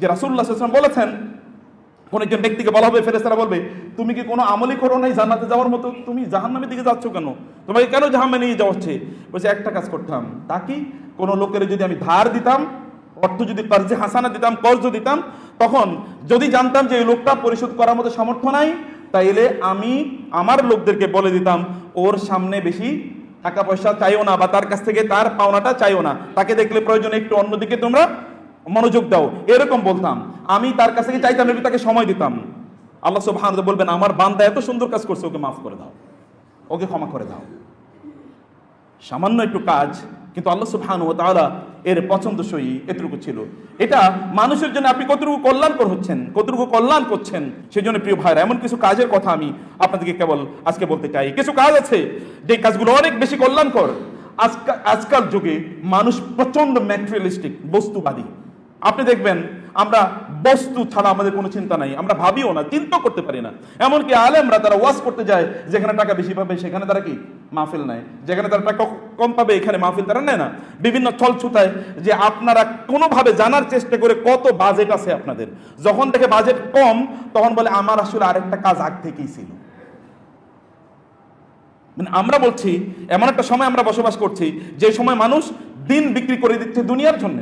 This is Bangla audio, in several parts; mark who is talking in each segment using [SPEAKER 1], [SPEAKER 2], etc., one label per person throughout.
[SPEAKER 1] যে রাসুল্লাহ সাল্লাম বলেছেন, কোন একজন ব্যক্তিকে বলা হবে ফেরেস্তারা বলবে, তুমি কি কোনো আমলি করো নাই জান্নাতে যাওয়ার মতো? তুমি জাহান্নামের দিকে যাচ্ছ কেন? তোমাকে কেন জাহান্নামে নিয়ে যাওয়া হচ্ছে? বলছে, একটা কাজ করতাম, তা কি? কোনো লোকের যদি আমি ধার দিতাম, অর্থ যদি কর্জে হাসানা দিতাম, কর্জ দিতাম, তখন যদি জানতাম যে এই লোকটা পরিশোধ করার মতো সামর্থ্য নাই, তাইলে আমি আমার লোকদেরকে বলে দিতাম, ওর সামনে বেশি টাকা পয়সা চাইও না বা তার কাছ থেকে তার পাওনাটা চাইও না। তাকে দেখলে প্রয়োজনে একটু অন্যদিকে তোমরা মনোযোগ দাও। এরকম বলতাম। আমি তার কাছ চাইতাম একটু তাকে সময় দিতাম। আল্লাহ সুবহান বলবেন, আমার বান্দা এত সুন্দর কাজ করছে, ওকে মাফ করে দাও। ওকে ক্ষমা করে দাও। সামান্য একটু কাজ, কিন্তু আল্লাহ সুবহান ও তাআলা এর পছন্দ পছন্দসই এতটুকু ছিল। এটা মানুষের জন্য আপনি কতটুকু কল্যাণকর হচ্ছেন, কতটুকু কল্যাণ করছেন সেই জন্য প্রিয় ভাইরা, এমন কিছু কাজের কথা আমি আপনাদেরকে কেবল আজকে বলতে চাই। কিছু কাজ আছে, যে কাজগুলো অনেক বেশি কল্যাণকর। আজকাল আজকাল যুগে মানুষ প্রচণ্ড ম্যাটেরিয়ালিস্টিক বস্তুবাদী। আপনি দেখবেন, আমরা বস্তু ছাড়া আমাদের কোনো চিন্তা নাই, আমরা ভাবিও না চিন্তা করতে পারি না। এমনকি আলেমরা তারা ওয়াশ করতে যায়, যেখানে টাকা বেশি পাবে, সেখানে তারা কি? মাহফিল নেয়। যেখানে তারা টাকা কম পাবে, এখানে মাহফিল তারা নেয় না। বিভিন্ন ছলছুতায় যে আপনারা কোনোভাবে জানার চেষ্টা করে কত বাজেট আছে আপনাদের। যখন থেকে বাজেট কম, তখন বলে, আমার আসলে আরেকটা কাজ আগ থেকেই ছিল। মানে আমরা বলছি, এমন একটা সময় আমরা বসবাস করছি, যে সময় মানুষ দিন বিক্রি করে দিচ্ছে দুনিয়ার জন্য।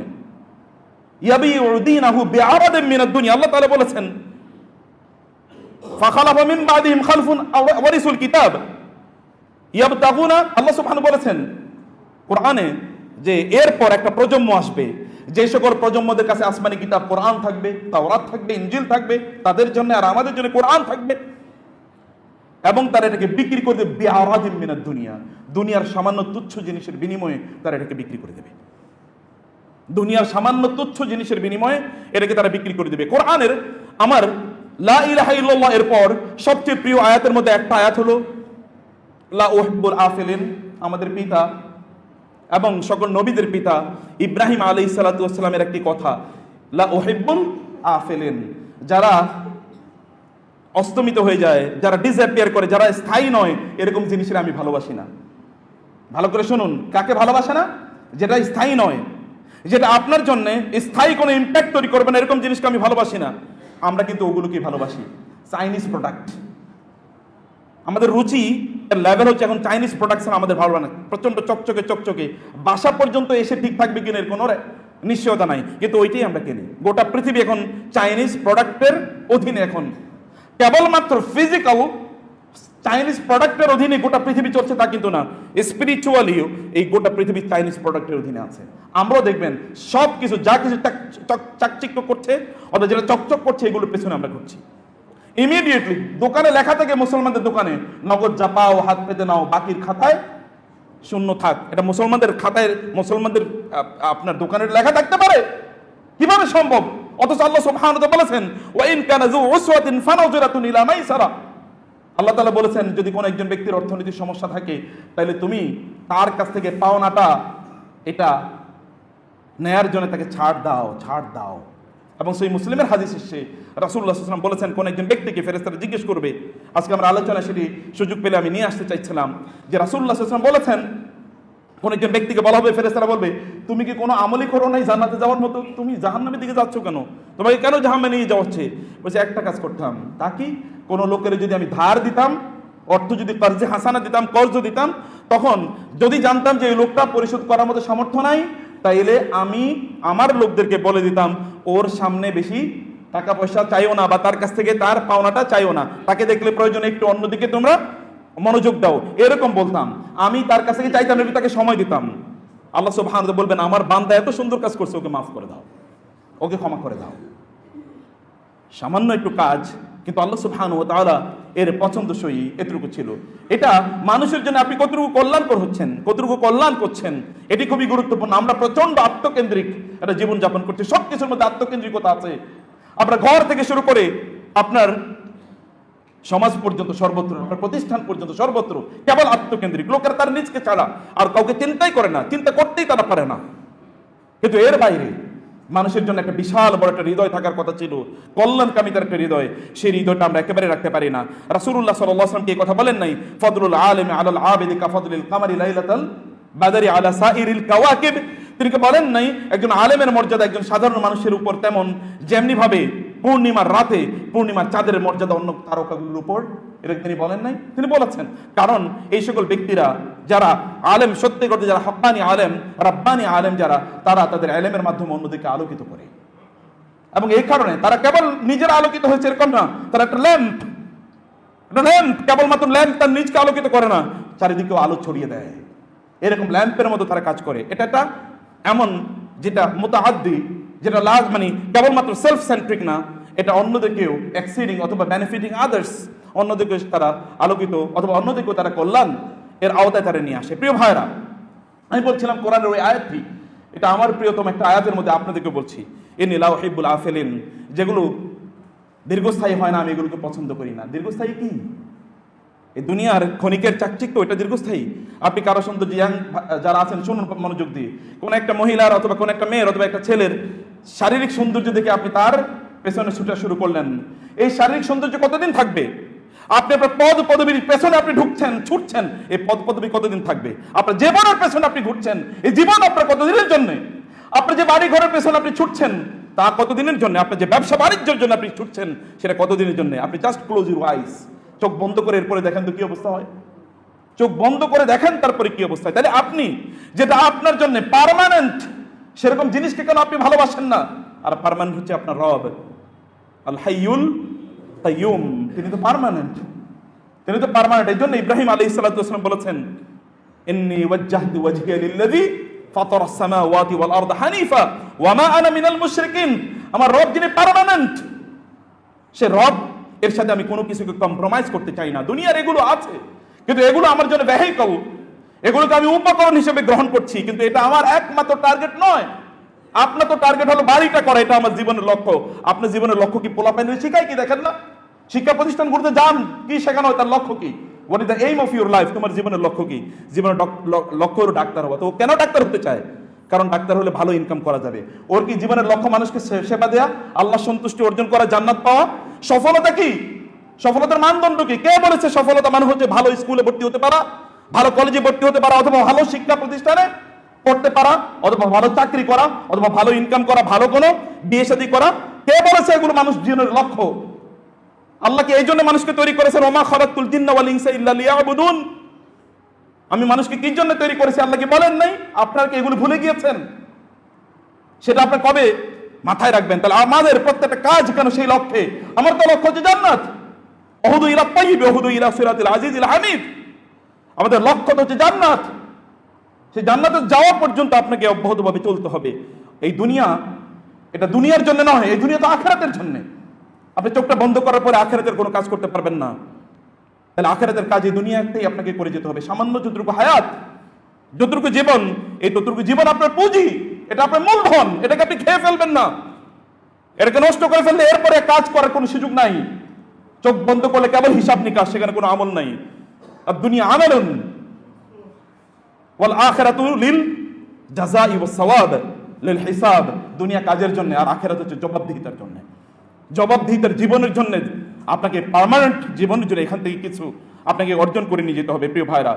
[SPEAKER 1] প্রজন্মদের কাছে আসমানি কিতাব, কোরআন থাকবে, তাওরাত থাকবে, ইনজিল থাকবে, তাদের জন্য আর আমাদের জন্য কোরআন থাকবে। এবং তারা এটাকে বিক্রি করে দেবে বিআরাদিন মিনাদ দুনিয়া। দুনিয়ার সামান্য তুচ্ছ জিনিসের বিনিময়ে তারা এটাকে বিক্রি করে দেবে। দুনিয়ার সামান্য তুচ্ছ জিনিসের বিনিময়ে এটাকে তারা বিক্রি করে দেবে। কোরআনের আমার লা ইলাহা ইল্লাল্লাহ এরপর সবচেয়ে প্রিয় আয়াতের মধ্যে একটা আয়াত হলো, লা ওহিব্বুল আফিলিন, আমাদের পিতা এবং সকল নবীদের পিতা ইব্রাহিম আলাইহিস সালাতু ওয়াসসালামের একটি কথা, লা ওহিব্বুল আফিলিন, যারা অস্তমিত হয়ে যায়, যারা ডিসঅ্যাপিয়ার করে, যারা স্থায়ী নয়, এরকম জিনিসের আমি ভালোবাসি না। ভালো করে শুনুন, কাকে ভালোবাসে না? যেটা স্থায়ী নয় যেটা আপনার জন্য স্থায়ী কোনো ইম্প্যাক্ট তৈরি করবে না, এরকম জিনিসকে আমি ভালোবাসি না। আমরা কিন্তু ওগুলোকেই ভালোবাসি। চাইনিজ প্রোডাক্ট আমাদের রুচি লেভেল হচ্ছে এখন চাইনিজ প্রোডাকশন আমাদের ভালো লাগে না। প্রচণ্ড চকচকে চকচকে। বাসা পর্যন্ত এসে ঠিক থাকবে কিনা এর কোনো নিশ্চয়তা নাই। কিন্তু ওইটাই আমরা কিনি। গোটা পৃথিবী এখন চাইনিজ প্রোডাক্টের অধীনে এখন। কেবলমাত্র ফিজিক্যাল চাইনিজ প্রোডাক্টের অধীনে গোটা পৃথিবী চলছে তা কিন্তু না। স্পিরিচুয়ালিও এই গোটা পৃথিবী চাইনিজ প্রোডাক্টের অধীনে আছে। আমরাও দেখবেন, সব কিছু, যা কিছু চাক- চাকচিক্য করছে, অথবা যেটা চকচক করছে, এগুলোর পেছনে আমরা করছি ইমিডিয়েটলি দোকানে লেখা থাকে মুসলমানদের দোকানে, নগদ যা পাও, হাত পেতে নাও, বাকির খাতায়, শূন্য থাক। এটা মুসলমানদের খাতায়, মুসলমানদের আপনার দোকানের লেখা থাকতে পারে। কীভাবে সম্ভব? অথচ আল্লাহ সুবহানাহু ওয়া তাআলা বলেছেন, ওয়া ইন কানা যু উসওয়াতিন ফানাযিরাতুন ইলা মাইসারা। আল্লাহ তালা বলেছেন, যদি কোনো একজন ব্যক্তির অর্থনৈতিক সমস্যা থাকে তাহলে তুমি তার কাছ থেকে পাওনাটা এটা নেয়ার জন্য তাকে ছাড় দাও ছাড় দাও। এবং সেই মুসলিমের হাদিস এসছে রাসুল্লাহ সাল্লাম বলেছেন, কোন একজন ব্যক্তিকে ফেরেস্তারা জিজ্ঞেস করবে, আজকে আমরা আলোচনা সেটি সুযোগ পেলে আমি নিয়ে আসতে চাইছিলাম, যে রাসুল্লাহ সাল্লাম বলেছেন, কোন একজন ব্যক্তিকে বলা হবে ফেরেস্তারা বলবে, তুমি কি কোনো আমলি করো নাই জান্নাতে যাওয়ার মতো? তুমি জাহান্নামের দিকে যাচ্ছ কেন? তোমাকে কেন জাহান্নামে নিয়ে যাওয়া হচ্ছে? বলছে, একটা কাজ করতাম। তা কি? কোনো লোকের যদি আমি ধার দিতাম, অর্থ যদি কর্জে হাসানা দিতাম, কর্জ দিতাম, তখন যদি জানতাম যে এই লোকটা পরিশোধ করার মতো সামর্থ্য নাই, তাইলে আমি আমার লোকদেরকে বলে দিতাম, ওর সামনে বেশি টাকা পয়সা চাইও না বা তার কাছ থেকে তার পাওনাটা চাইও না। তাকে দেখলে প্রয়োজনে একটু অন্যদিকে তোমরা মনোযোগ দাও। এরকম বলতাম। আমি তার কাছ থেকে চাইতাম তাকে সময় দিতাম। আল্লাহ সুবহান বলবেন, আমার বান্দা এত সুন্দর কাজ করছে, ওকে মাফ করে দাও। ওকে ক্ষমা করে দাও। সামান্য একটু কাজ, কিন্তু আল্লাহ সুবহান ও তাআলা এর পছন্দসই এতটুকু ছিল। এটা মানুষের জন্য আপনি কতটুকু কল্যাণকর হচ্ছেন, কতটুকু কল্যাণ করছেন, এটি খুবই গুরুত্বপূর্ণ। আমরা প্রচণ্ড আত্মকেন্দ্রিক একটা জীবন যাপন করছি সব কিছুর মধ্যে আত্মকেন্দ্রিকতা আছে। আপনার ঘর থেকে শুরু করে আপনার সমাজ পর্যন্ত সর্বত্র, আপনার প্রতিষ্ঠান পর্যন্ত সর্বত্র কেবল আত্মকেন্দ্রিক। লোকেরা তার নিজকে ছাড়া, আর কাউকে চিন্তাই করে না, চিন্তা করতেই তারা পারে না। কিন্তু এর বাইরে মানুষের জন্য একটা বিশাল বড় একটা হৃদয় থাকার কথা ছিল। কল্যাণকামিতার একটা হৃদয়। সেই হৃদয়টা আমরা একেবারে রাখতে পারি না। আলাইহি ওয়াসাল্লাম এই কথা বলেন নাই, ফদরুল আলিম আলাল আবিদি কাফদলিল কামারি লাইলাতাল বাদারি আলা সাইরিল কাওয়াকিব। তিনি বলেন নাই, একজন আলেমের মর্যাদা একজন সাধারণ মানুষের উপর তেমন যেমনি ভাবে পূর্ণিমার রাতে পূর্ণিমার চাঁদের মর্যাদা অন্য তারকাগুলোর উপর? এটা তিনি বলেন নাই? তিনি বলেছেন, কারণ এই সকল ব্যক্তিরা যারা আলেম সত্যি করতে যারা হক্কানি আলেম, রাব্বানি আলেম যারা, তারা তাদের আলেমের মাধ্যমে অন্যদিকে আলোকিত করে। এবং এই কারণে তারা কেবল নিজের আলোকিত হয়েছে এরকম না, তারা একটা ল্যাম্প একটা ল্যাম্প, কেবলমাত্র ল্যাম্প তার নিজকে আলোকিত করে না, চারিদিকেও আলো ছড়িয়ে দেয়। এরকম ল্যাম্পের মতো তারা কাজ করে। এটা একটা এমন যেটা মোতাহাদ্দি যেটা লাগ মানে কেবলমাত্র সেলফ সেন্ট্রিক না, এটা অন্যদিকেও এক্সিডিং অথবা বেনিফিটিং আদার্স অন্যদিকে তারা আলোকিত, অথবা অন্যদিকেও তারা কল্যাণ এর আওতায় তারা নিয়ে আসে। প্রিয় ভাইরা আমি বলছিলাম কোরআনের ওই আয়াতটি, এটা আমার প্রিয়তম একটা আয়াতের মধ্যে আপনাদেরকে বলছি। এ নীলা হিব্বুল আফেলিন, যেগুলো দীর্ঘস্থায়ী হয় না, আমি এগুলোকে পছন্দ করি না। দীর্ঘস্থায়ী কি? এই দুনিয়ার ক্ষণিকের চাকচিক্য, এটা দীর্ঘস্থায়ী। আপনি কারও সৌন্দর্য ইয়াং যারা আছেন, শুনুন মনোযোগ দিয়ে। কোনো একটা মহিলার অথবা কোনো একটা মেয়ের অথবা একটা ছেলের শারীরিক সৌন্দর্য দেখে আপনি তার পেছনে ছুটা শুরু করলেন। এই শারীরিক সৌন্দর্য কতদিন থাকবে? আপনি আপনার পদ পদবীর পেছনে আপনি ঢুকছেন, ছুটছেন, এই পদ পদবী কতদিন থাকবে? আপনার জীবনের পেছনে আপনি ঘুরছেন, এই জীবন আপনার কতদিনের জন্য? আপনার যে বাড়ি ঘরের পেছনে আপনি ছুটছেন, তা কতদিনের জন্য? আপনার যে ব্যবসা বাণিজ্যের জন্য আপনি ছুটছেন, সেটা কতদিনের জন্য? আপনি জাস্ট ক্লোজ ইউর আইস চোখ বন্ধ করে এরপরে দেখেন তো কি অবস্থা হয়। চোখ বন্ধ করে দেখেন, তারপরে কি অবস্থা তাহলে আপনি যেটা আপনার জন্য পার্মানেন্ট সেরকম জিনিসকে কেন আপনি ভালোবাসেন না? আর পারমানেন্ট হচ্ছে আপনার রব। আল হাইয়ুল কাইয়ুম, তিনি তো পার্মানেন্ট তিনি তো পার্মানেন্ট এই জন্য ইব্রাহিম আলাইহিস সালাম বলেছেন, ইন্নী ওয়াজ্জাহতু ওয়াজহিয়া লিল্লাযী ফাতারা আস-সামাওয়াতি ওয়াল আরদা হানিফা, ওয়া মা আনা মিনাল মুশরিকিন। আমার রব যিনি পার্মানেন্ট সে রব, এর সাথে আমি কোনো কিছুকে কম্প্রোমাইজ করতে চাই না। দুনিয়ার এগুলো আছে, কিন্তু এগুলো আমার জন্য ভেহিকল এগুলোকে আমি উপকরণ হিসেবে গ্রহণ করছি, কিন্তু এটা আমার একমাত্র টার্গেট নয়। আপনার তো টার্গেট হলো বাড়িটা করা, এটা আমার জীবনের লক্ষ্য। আপনার জীবনের লক্ষ্য কি পোলা পাইলে শিখায় কি? দেখেন না। শিক্ষা প্রতিষ্ঠানগুলোতে যান, কি শেখানো হয়, তার লক্ষ্য কি? What is the aim of your life তোমার জীবনের লক্ষ্য কি? জীবনের লক্ষ্য হলো ডাক্তার হওয়া। তো কেন ডাক্তার হতে চায়? কারণ ডাক্তার হলে ভালো ইনকাম করা যাবে। ওর কি জীবনের লক্ষ্য মানুষকে সেবা দেয়া? আল্লাহ সন্তুষ্টি অর্জন করা, জান্নাত পাওয়া? সফলতা কি? সফলতার মানদণ্ড কি? কে বলেছে সফলতা মানে হচ্ছে ভালো স্কুলে ভর্তি হতে পারা, ভালো কলেজে ভর্তি হতে পারা, অথবা ভালো শিক্ষা প্রতিষ্ঠানে পড়তে পারা, অথবা ভালো চাকরি করা, অথবা ভালো ইনকাম করা, ভালো কোনো বিয়ে শাদী করা? কে বলেছে এগুলো মানুষ জীবনের লক্ষ্য? আল্লাহ কি এই জন্য মানুষকে তৈরি করেছেন? ওমা খরাতুল জিন্না ওয়াল ইনসা ইল্লা আমি মানুষকে কি জন্য তৈরি করেছি? আল্লাহ কি বলেন নাই? আপনারা কি এগুলো ভুলে গিয়েছেন? সেটা আপনি কবে মাথায় রাখবেন? তাহলে আমাদের প্রত্যেকটা কাজ কেন সেই লক্ষ্যে? আমার তো লক্ষ্য হচ্ছে জান্নাত। অহুদু ইলা তাইয়িব, অহুদু ইলা সিরাতিল আজিজিল হামিদ। আমাদের লক্ষ্য তো হচ্ছে জান্নাত। সেই জান্নাতে যাওয়া পর্যন্ত আপনাকে অব্যাহতভাবে চলতে হবে। এই দুনিয়া এটা দুনিয়ার জন্য নয়, এই দুনিয়া তো আখেরাতের জন্য। আপনি চোখটা বন্ধ করার পরে আখেরাতের কোনো কাজ করতে পারবেন না। তাহলে আখেরাতের কাজ দুনিয়াতেই আপনাকে করে যেতে হবে। সামান্য যতটুকু হায়াত, যতটুকু জীবন, এই ততটুকু জীবন আপনার পুঁজি, এটা আপনার মূলধন, এটাকে আপনি খেয়ে ফেলবেন না। এটাকে নষ্ট করে ফেললে এরপরে কাজ করার কোনো সুযোগ নাই। চোখ বন্ধ করলে কেবল হিসাব নিকাশ, সেখানে কোনো আমল নাই। আর দুনিয়া আমলন। ওয়াল আখিরাতু লিল জাযাই ওয়াস সাওয়াব, লিল হিসাব। দুনিয়া কাজের জন্য, আর আখেরাত হচ্ছে জবাবদিহিতার জন্য। জবাবদিহিতার জীবনের জন্য আপনাকে পারমানেন্ট জীবনের জন্য এখান থেকে কিছু আপনাকে অর্জন করে নিয়ে যেতে হবে, প্রিয় ভাইরা